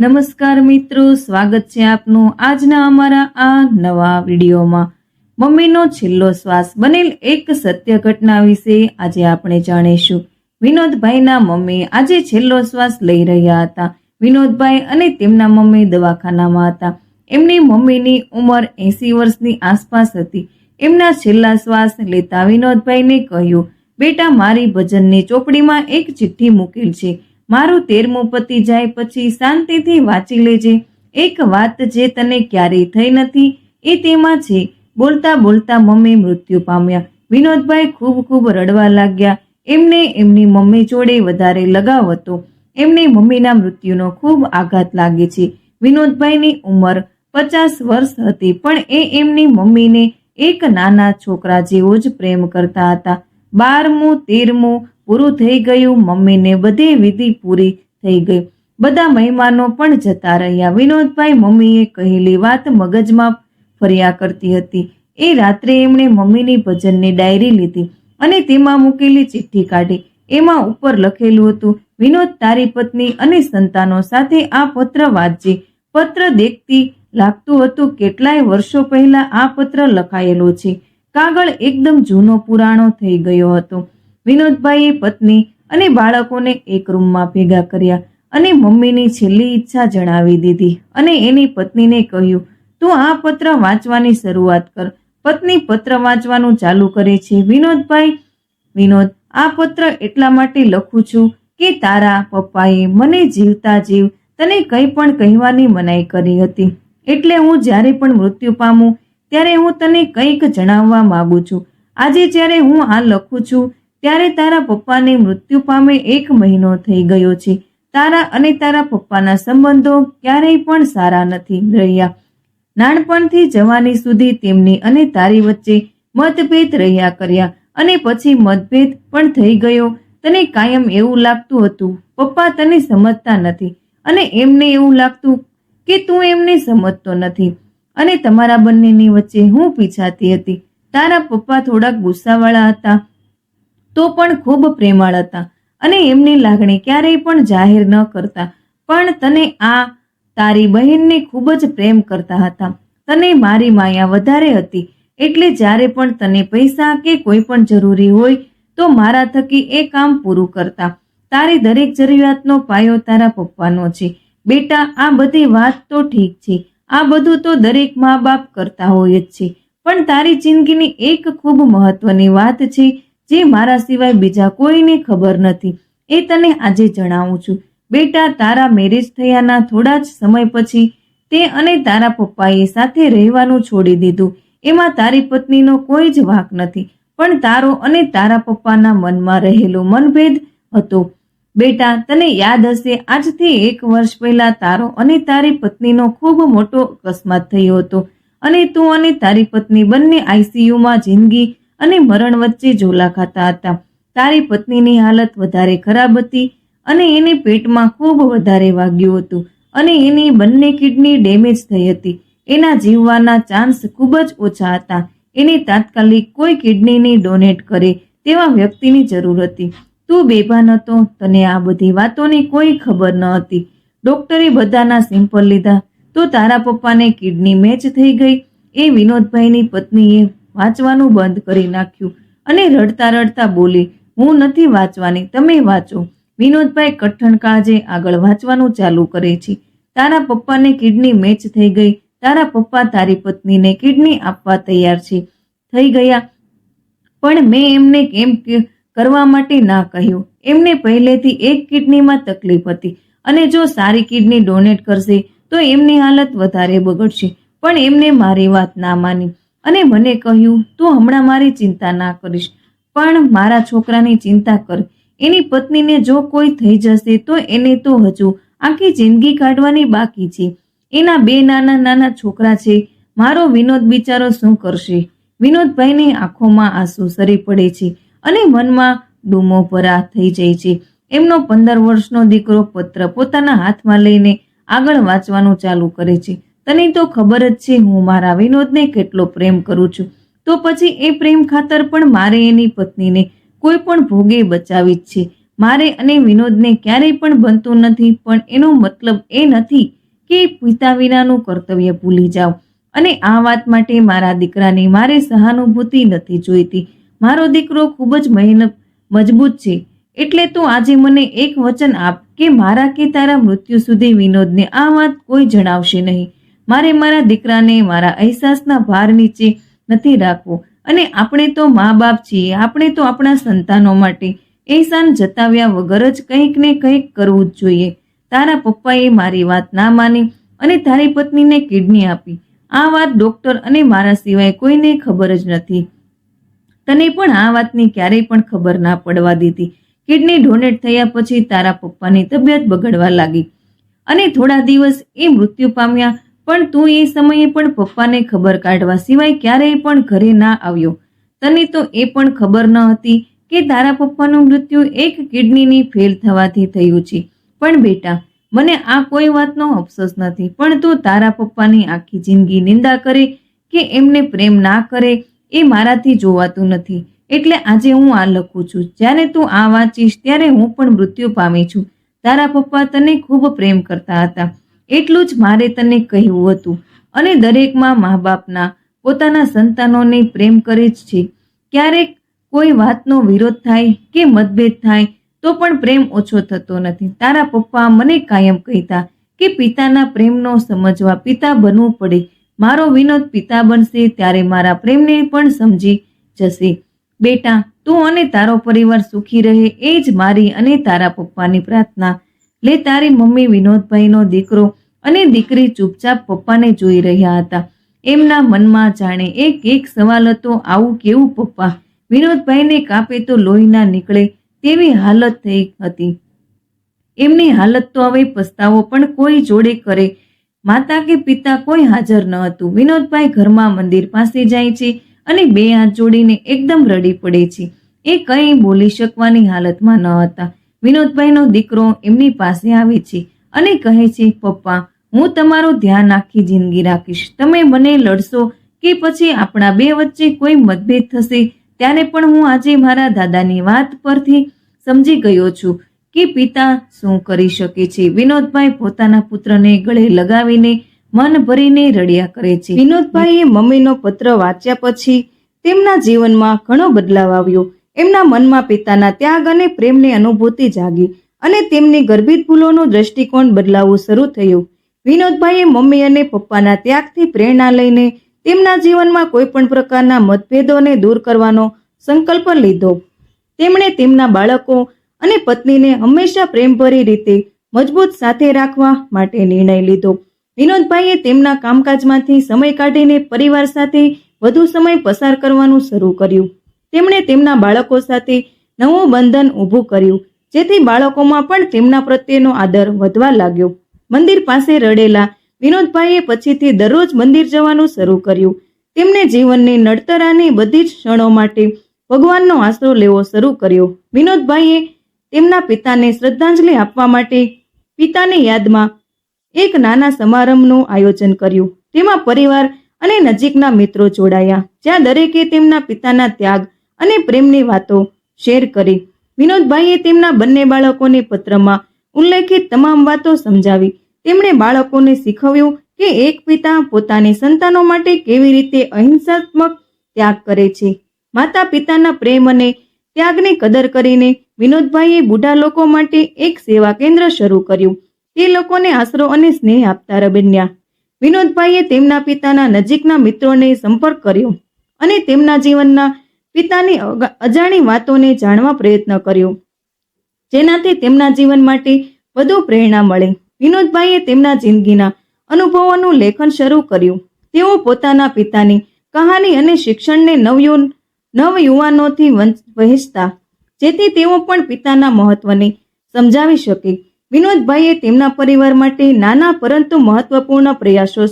નમસ્કાર મિત્રો, સ્વાગત છે આપનું આજના અમારા આ નવા વિડીયોમાં. મમ્મીનો છેલ્લો શ્વાસ બનેલ એક સત્ય ઘટના વિશે આજે આપણે જાણીશું. વિનોદભાઈના મમ્મી આજે છેલ્લો શ્વાસ લઈ રહ્યા હતા. વિનોદભાઈ અને તેમના મમ્મી દવાખાનામાં હતા. એમની મમ્મીની ઉંમર એંસી વર્ષની આસપાસ હતી. એમના છેલ્લા શ્વાસ લેતા વિનોદભાઈને કહ્યું, બેટા, મારી ભજનની ચોપડીમાં એક ચિઠ્ઠી મૂકેલ છે. મારું તેરમું પતિ જાય પછી શાંતિથી વાંચી લેજે. એક વાત જે તને ક્યારેય થઈ નથી, એ તેમાં છે. બોલતા બોલતા મમ્મી મૃત્યુ પામ્યા. વિનોદભાઈ ખૂબ ખૂબ રડવા લાગ્યા. એમને એમની મમ્મી જોડે વધારે લગાવ હતો. એમની મમ્મીના મૃત્યુનો ખૂબ આઘાત લાગે છે. વિનોદભાઈની ઉંમર પચાસ વર્ષ હતી, પણ એ એમની મમ્મીને એક નાના છોકરા જેવો જ પ્રેમ કરતા હતા. બારમું, તેરમું પૂરું થઈ ગયું. મમ્મીને બધી વિધિ પૂરી થઈ ગઈ. બધા મહેમાનો પણ જતા રહ્યા. વિનોદભાઈ મમ્મીએ કહેલી વાત મગજમાં ફર્યા કરતી હતી. એ રાત્રે એમણે મમ્મીની ભજનની ડાયરી લીધી અને તેમાં મૂકેલી ચિઠ્ઠી કાઢી. એમાં ઉપર લખેલું હતું, વિનોદ તારી પત્ની અને સંતાનો સાથે આ પત્ર વાંચજે. પત્ર દેખતી લાગતું હતું કેટલાય વર્ષો પહેલા આ પત્ર લખાયેલો છે. કાગળ એકદમ જૂનો પુરાણો થઈ ગયો હતો. વિનોદભાઈએ પત્ની અને બાળકોને એક રૂમમાં ભેગા કર્યા અને મમ્મીની છેલ્લી ઈચ્છા જણાવી દીધી અને એની પત્નીને કહ્યું, તું આ પત્ર વાંચવાની શરૂઆત કર. પત્ની પત્ર વાંચવાનું ચાલુ કરે છે. વિનોદભાઈ, વિનોદ, આ પત્ર એટલા માટે લખું છું કે તારા પપ્પાએ મને જીવતા જીવ તને કંઈ પણ કહેવાની મનાઈ કરી હતી. એટલે હું જ્યારે પણ મૃત્યુ પામું ત્યારે હું તને કંઈક જણાવવા માગું છું. આજે જ્યારે હું આ લખું છું ત્યારે તારા પપ્પાને મૃત્યુ પામે એક મહિનો થઈ ગયો છે. તારા અને તારા પપ્પાના સંબંધો ક્યારેય પણ સારા નથી રહ્યા. નાનપણથી જવાની સુધી તેમની અને તારી વચ્ચે મતભેદ રહ્યા કર્યા અને પછી મતભેદ પણ થઈ ગયો. તને કાયમ એવું લાગતું હતું. પપ્પા તને સમજતા નથી અને એમને એવું લાગતું કે તું એમને સમજતો નથી. અને તમારા બંનેની વચ્ચે હું પીછાતી હતી. તારા પપ્પા થોડાક ગુસ્સાવાળા હતા. તો પણ ખૂબ પ્રેમાળ હતા અને એમની લાગણી ક્યારેય પણ જાહેર ન કરતા. પણ તને આ તારી બહેનને ખૂબ જ પ્રેમ કરતા હતા. તને મારી માયા વધારે હતી, એટલે જ્યારે પણ તને પૈસા કે કોઈ પણ જરૂરી હોય તો મારા થકી એ કામ પૂરું કરતા. તારી દરેક જરૂરિયાતનો પાયો તારા પપ્પાનો છે. બેટા, આ બધી વાત તો ઠીક છે. આ બધું તો દરેક મા બાપ કરતા હોય જ છે. પણ તારી જિંદગીની એક ખૂબ મહત્વની વાત છે જે મારા સિવાય બીજા કોઈને ખબર નથી. એ તને આજે જણાવું છું. બેટા, તારા મેરેજ થયાના થોડા જ સમય પછી તે અને તારા પપ્પાએ સાથે રહેવાનું છોડી દીધું. એમાં તારી પત્નીનો કોઈ જ વાંક નથી. પણ તારો અને તારા પપ્પાના મનમાં રહેલો મનભેદ હતો. બેટા, તને યાદ હશે, આજથી એક વર્ષ પહેલા તારો અને તારી પત્નીનો ખૂબ મોટો અકસ્માત થયો હતો. અને તું અને તારી પત્ની બંને આઈસીયુમાં જિંદગી અને મરણ વચ્ચે ઝોલા ખાતા હતા. તારી પત્નીની હાલત વધારે ખરાબ હતી અને એને પેટમાં ખૂબ વધારે વાગ્યું હતું અને એની બંને કિડની ડેમેજ થઈ હતી. એના જીવવાના ચાન્સ ખૂબ જ ઓછા હતા. એને તાત્કાલિક કોઈ કિડનીની ડોનેટ કરે તેવા વ્યક્તિની જરૂર હતી. તું બેભાન હતો, તને આ બધી વાતોની કોઈ ખબર ન હતી. ડોક્ટરે બધાના સેમ્પલ લીધા, તો તારા પપ્પાને કિડની મેચ થઈ ગઈ. એ વિનોદભાઈની પત્નીએ વાંચવાનું બંધ કરી નાખ્યું. અને રડતા રડતા બોલી, હું નથી વાંચવાની, તમે વાંચો. વિનોદભાઈ કઠણ કાળજે આગળ વાંચવાનું ચાલુ કરે છે. તારા પપ્પાને કિડની મેચ થઈ ગઈ. તારા પપ્પા તારી પત્નીને કિડની આપવા તૈયાર છે. થઈ ગયા. પણ મેં એમને કેમ કરવા માટે ના કહ્યું. એમને પહેલેથી એક કિડનીમાં તકલીફ હતી. અને જો સારી કિડની ડોનેટ કરશે, તો એમની હાલત વધારે બગડશે. પણ એમને મારી વાત ના માની. અને મને કહ્યું, તું હમણાં મારી ચિંતા ના કરીશ, પણ મારા છોકરાની ચિંતા કર. એની પત્નીને જો કોઈ થઈ જશે, તો એને તો હજુ આખી જિંદગી કાઢવાની બાકી છે. એના બે નાના નાના છોકરા છે. મારો વિનોદ બિચારો શું કરશે? વિનોદભાઈની આંખોમાં આંસુ સરી પડે છે અને મનમાં ડૂમો ભરા થઈ જાય છે. એમનો પંદર વર્ષનો દીકરો પત્ર પોતાના હાથમાં લઈને આગળ વાંચવાનું ચાલુ કરે છે. તને તો ખબર જ છે, હું મારા વિનોદને કેટલો પ્રેમ કરું છું. તો પછી એ પ્રેમ ખાતર પણ મારે એની પત્નીને કોઈ પણ ભોગે બચાવી જ છે. મારે અને વિનોદને ક્યારેય પણ બનતું નથી, પણ એનો મતલબ એ નથી કે પિતા વિનાનું કર્તવ્ય ભૂલી જાઓ. અને આ વાત માટે મારા દીકરાની મારે સહાનુભૂતિ નથી જોઈતી. મારો દીકરો ખૂબ જ મહેનત મજબૂત છે. એટલે તું આજે મને એક વચન આપ કે મારા કે તારા મૃત્યુ સુધી વિનોદને આ વાત કોઈ જણાવશે નહીં. મારે મારા દીકરાને મારા અહેસાસના ભાર નીચે નથી રાખવો. અને આપણે તો મા બાપ છીએ, આપણે તો આપણા સંતાનો માટે એહસાન જતાવ્યા વગર જ કંઈક ને કંઈક કરવું જ જોઈએ. તારા પપ્પાએ મારી વાત ના માની અને તારી પત્નીને કિડની આપી. આ વાત ડોક્ટર અને મારા સિવાય કોઈને ખબર જ નથી. તને પણ આ વાતની ક્યારેય પણ ખબર ના પડવા દીધી. કિડની ડોનેટ થયા પછી તારા પપ્પાની તબિયત બગડવા લાગી. અને થોડા દિવસ એ મૃત્યુ પામ્યા પણ તું એ સમયે પણ પપ્પાને ખબર કાઢવા સિવાય ક્યારેય પણ ઘરે ના આવ્યો. તને તો એ પણ ખબર ન હતી કે તારા પપ્પાનું મૃત્યુ એક કિડનીની ફેલ થવાથી થયું છે. પણ બેટા, મને આ કોઈ વાતનો અફસોસ નથી, પણ તું તારા પપ્પાની આખી જિંદગી નિંદા કરે કે એમને પ્રેમ ના કરે એ મારાથી જોવાતું નથી. એટલે આજે હું આ લખું છું, જ્યારે તું આ વાંચીશ ત્યારે હું પણ મૃત્યુ પામી છું. તારા પપ્પા તને ખૂબ પ્રેમ કરતા હતા. એટલું જ મારે તને કહેવું હતું. અને દરેકમાં મા બાપના પોતાના સંતાનોને પ્રેમ કરે જ છે. ક્યારેક કોઈ વાતનો વિરોધ થાય કે મતભેદ થાય, તો પણ પ્રેમ ઓછો થતો નથી. તારા પપ્પા મને કાયમ કહેતા કે પિતાના પ્રેમનો સમજવા પિતા બનવું પડે. મારો વિનોદ પિતા બનશે ત્યારે મારા પ્રેમને પણ સમજી જશે. બેટા, તું અને તારો પરિવાર સુખી રહે એ જ મારી અને તારા પપ્પાની પ્રાર્થના. લે તારી મમ્મી વિનોદભાઈનો દીકરો અને દીકરી ચૂપચાપ પપ્પાને જોઈ રહ્યા હતા. એમના મનમાં જાણે એક એક સવાલ હતો, આવું કેવું પપ્પા? વિનોદભાઈને કાપે તો લોહી ના નીકળે તેવી હાલત થઈ હતી. એમની હાલત તો હવે પસ્તાવો પણ કોઈ જોડે કરે. માતા કે પિતા કોઈ હાજર ન હતું. વિનોદભાઈ ઘરમાં મંદિર પાસે જાય છે અને બે હાથ જોડીને એકદમ રડી પડે છે. એ કંઈ બોલી શકવાની હાલતમાં ન હતા. વિનોદભાઈનો દીકરો એમની પાસે આવે છે. અને કહે છે, પપ્પા, હું તમારું ધ્યાન આખી જિંદગી રાખીશ. તમે મને લડશો કે પછી આપણા બે વચ્ચે કોઈ મતભેદ થશે, ત્યારે પણ હું આજે મારા દાદાની વાત પરથી સમજી ગયો છું કે પિતા શું કરી શકે છે. વિનોદભાઈ પોતાના પુત્રને ગળે લગાવીને મન ભરીને રડ્યા કરે છે. વિનોદભાઈએ મમ્મીનો પત્ર વાંચ્યા પછી તેમના જીવનમાં ઘણો બદલાવ આવ્યો. એમના મનમાં પિતાના ત્યાગ અને પ્રેમની અનુભૂતિ જાગી. અને તેમની ગર્ભિત ભૂલોનું દ્રષ્ટિકોણ બદલાવવું શરૂ થયું. વિનોદભાઈએ મમ્મી અને પપ્પાના ત્યાગથી પ્રેરણા લઈને તેમના જીવનમાં કોઈ પણ પ્રકારના મતભેદોને દૂર કરવાનો સંકલ્પ લીધો. તેમણે તેમના બાળકો અને પત્નીને હંમેશા પ્રેમભરી રીતે મજબૂત સાથે રાખવા માટે નિર્ણય લીધો. વિનોદભાઈએ તેમના કામકાજમાંથી સમય કાઢીને પરિવાર સાથે વધુ સમય પસાર કરવાનું શરૂ કર્યું. તેમણે તેમના બાળકો સાથે નવું બંધન ઊભું કર્યું. જેથી બાળકોમાં પણ તેમના પ્રત્યેનો આદર વધવા લાગ્યો. મંદિર પાસે રડેલા વિનોદભાઈએ પછીથી દરરોજ મંદિર જવાનું શરૂ કર્યું. તેમણે જીવનની નડતરાની બધી જ ક્ષણો માટે ભગવાનનો આશરો લેવો શરૂ કર્યો. વિનોદભાઈએ તેમના પિતાને શ્રદ્ધાંજલિ આપવા માટે પિતાની યાદમાં એક નાના સમારંભનું આયોજન કર્યું. તેમાં પરિવાર અને નજીકના મિત્રો જોડાયા. જ્યાં દરેકે તેમના પિતાના ત્યાગ અને પ્રેમની વાતો શેર કરી. વિનોદભાઈએ તેમના બંને બાળકોને પત્રમાં ઉલ્લેખિત તમામ વાતો સમજાવી. તેમણે બાળકોને શીખવ્યું કે એક પિતા પોતાની સંતાનો માટે કેવી રીતે અહિંસાત્મક ત્યાગ કરે છે. માતા પિતાના પ્રેમ અને ત્યાગની કદર કરીને વિનોદભાઈએ બુઢા લોકો માટે એક સેવા કેન્દ્ર શરૂ કર્યું. તે લોકોને આશરો અને સ્નેહ આપતા રબન્યા વિનોદભાઈએ તેમના પિતાના નજીકના મિત્રોને સંપર્ક કર્યો અને તેમના જીવનના પિતાની અજાણી વાતોને જાણવા પ્રયત્ન કર્યો. જેનાથી તેમના જીવન માટે વધુ પ્રેરણા મળે. વિનોદભાઈએ તેમના જિંદગીના અનુભવોનું લેખન શરૂ કર્યું. તેઓ પોતાના પિતાની કહાની અને શિક્ષણને નવયુન નવ યુવાનોથી વંચ- વહેંચતા, જેથી તેઓ પણ પિતાના મહત્વને સમજાવી શકે. વિનોદભાઈએ તેમના પરિવાર માટે નાના પરંતુ મહત્વપૂર્ણ પ્રયાસો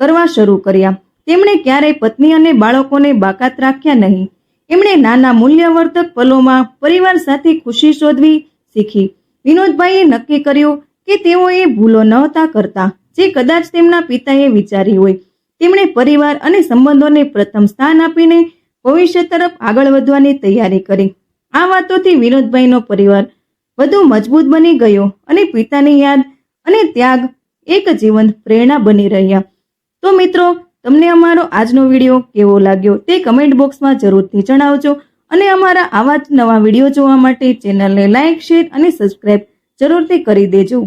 કરવા શરૂ કર્યા. તેમણે ક્યારેય પત્ની અને બાળકોને બાકાત રાખ્યા નહીં. એમણે નાના મૂલ્યવર્ધક પલોમાં પરિવાર સાથે ખુશી શોધવી શીખી. વિનોદભાઈએ નક્કી કર્યું કે તેઓ એ ભૂલો નહોતા કરતા, જે કદાચ તેમના પિતાએ વિચારી હોય. તેમણે પરિવાર અને સંબંધોને પ્રથમ સ્થાન આપીને ભવિષ્ય તરફ આગળ વધવાની તૈયારી કરી. આ વાતોથી વિનોદભાઈનો પરિવાર વધુ મજબૂત બની ગયો અને પિતાની યાદ અને ત્યાગ એક જીવંત પ્રેરણા બની રહ્યા. તો મિત્રો તમને અમારો આજનો વીડિયો કેવો લાગ્યો તે કમેન્ટ બોક્સમાં જરૂરથી જણાવજો અને અમારા આવા જ નવા વીડિયો જોવા માટે ચેનલને લાઇક શેર અને સબસ્ક્રાઈબ જરૂરથી કરી દેજો.